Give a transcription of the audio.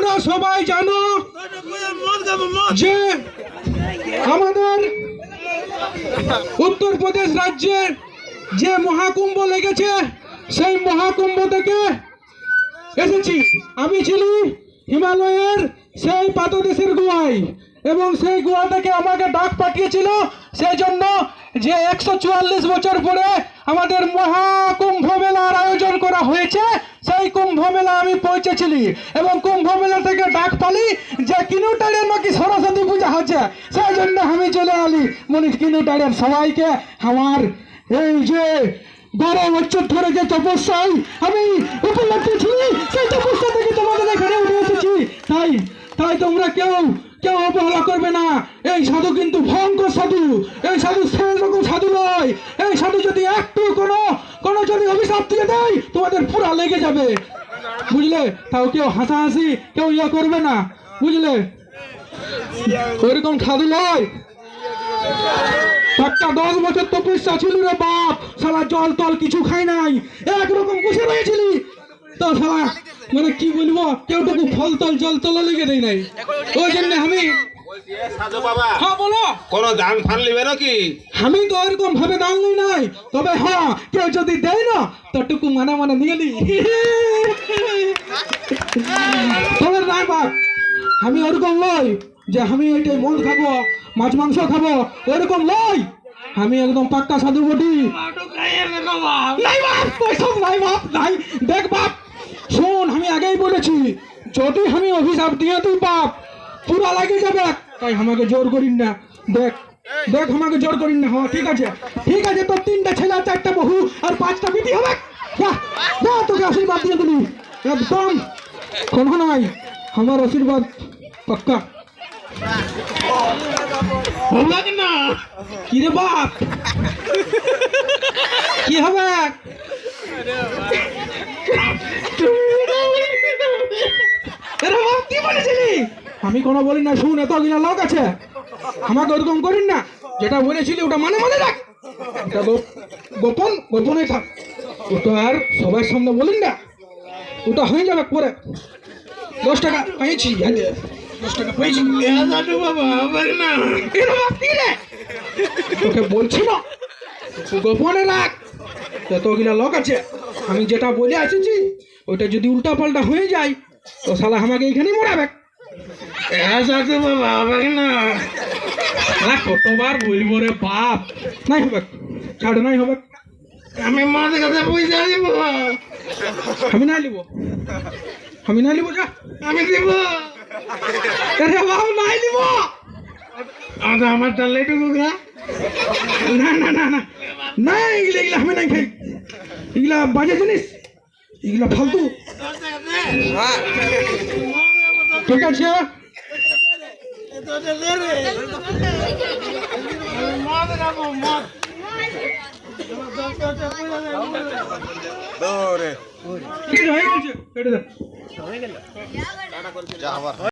তোমরা সবাই জানো যে আমাদের উত্তরপ্রদেশ রাজ্যে যে মহাকুম্ভ লেগেছে, সেই মহাকুম্ভ থেকে এসেছি। আমি ছিলি হিমালয়ের সেই পাদদেশের গুহায় এবং সেই গুহা থেকে আমাকে ডাক পাঠিয়েছিল সেই জন্য যে একশো চুয়াল্লিশ বছর পরে আমাদের মহাকুম্ভ মেলার আয়োজন করা হয়েছে। কুম্ভ মেলা আমি পৌঁছেছিলি এবং কুম্ভ মেলা থেকে ডাক পালি যে কিনুটাড়ের নাকি সরস্বতী পূজা হচ্ছে। সেই জন্য আমি চলে আলি মনে কিনুটাড়ের সবাইকে আমার এই যে বারো বছর ধরে যে তপস্যায় আমি উপলব্ধি ছিলি, সেই তপস্যা থেকে তোমাদের এখানে উঠে এসেছি। তাই তাই তোমরা কেউ কেউ অবহেলা করবে না। এই সাধু কিন্তু ভয়ঙ্কর সাধু। এই সাধু সেই রকম সাধু নয়। এই সাধু যদি একটু কোনো কোনো যদি অভিশাপ দিয়ে দেয়, তোমাদের পুরা লেগে যাবে। বুঝলে? তাও কেউ হাসাহাসি কেউ ইয়া করবে না। বুঝলে? ওইরকম সাধু নয়। একটা দশ বছর তপস্যা ছিল রে বাপ। সালা জল টল কিছু খাই নাই। একরকম বসে রয়েছিলি। তো সালা মানে কি বলব? কেউ টুকু ফল তল জল তল লেগে দেয় নাই। ওই জন্য আমি হ্যাঁ বলো। কোন দান ফান নিবে নাকি? আমি তো ওইরকম ভাবে দাম নেই নাই। তবে হ্যাঁ কেউ যদি দেয় না তো টুকু মানে মানে নিয়ে নি। তবে নাই বাপ, আমি ওরকম লই যে আমি এটাই মদ খাব, মাছ মাংস খাব ওরকম লই আমি একদম পাক্কা সাধু বটি। নাই নাই নাই। দেখ বাপ, শোন, আমি আগেই বলেছি, যদি আমি অভিশাপ দিয়ে তুই বাপ, পুরা লাগে যাবে। তাই আমাকে জোর করিন না। দেখ দেখ আমাকে জোর করিন না। হ্যাঁ ঠিক আছে। ঠিক আছে, তোর তিনটা ছেলে, চারটা বহু আর পাঁচটা বিটি হবে। তোকে আশীর্বাদ দিয়ে দিলি। একদম। কোনো নাই আমার আশীর্বাদ পাক্কা। না। কি রে বাপ? কি হবে? কি বলেছিলি? আমি কোনো বলি না শুন এত কিনা লোক আছে। আমাকে ওরকম করিন না যেটা বলেছিলি ওটা মানে মানে রাখ। গোপন গোপনে থাক। ওটা আর সবার সামনে বলিন না। ওটা হয়ে যাবে পরে। দশ টাকা পেয়েছি। হাতে দশ টাকা পেয়েছি। বাবা না তোকে বলছি না গোপনে রাখ। এতগুলা লোক আছে, আমি যেটা বলে এসেছি ওটা যদি উল্টা পাল্টা হয়ে যায়, তো শালা আমাকে এইখানেই মরাবে। সাথে বাবা হবে না কতবার বলব রে বাপ। নাই হবে, ছাড়, নাই হবে। আমি মাঝে কাছে পয়সা দিব আমি না নিব আমি না নিব যা আমি দিব আরে বাপ নাই নিব আদা আমার ডালে টুকু না না না না না এগুলা এগুলা আমি নাই খাই এগুলা বাজে জিনিস এগুলা ফালতু ঠিক আছে ঠিক আছে হয়ে গেছে? হয়ে দে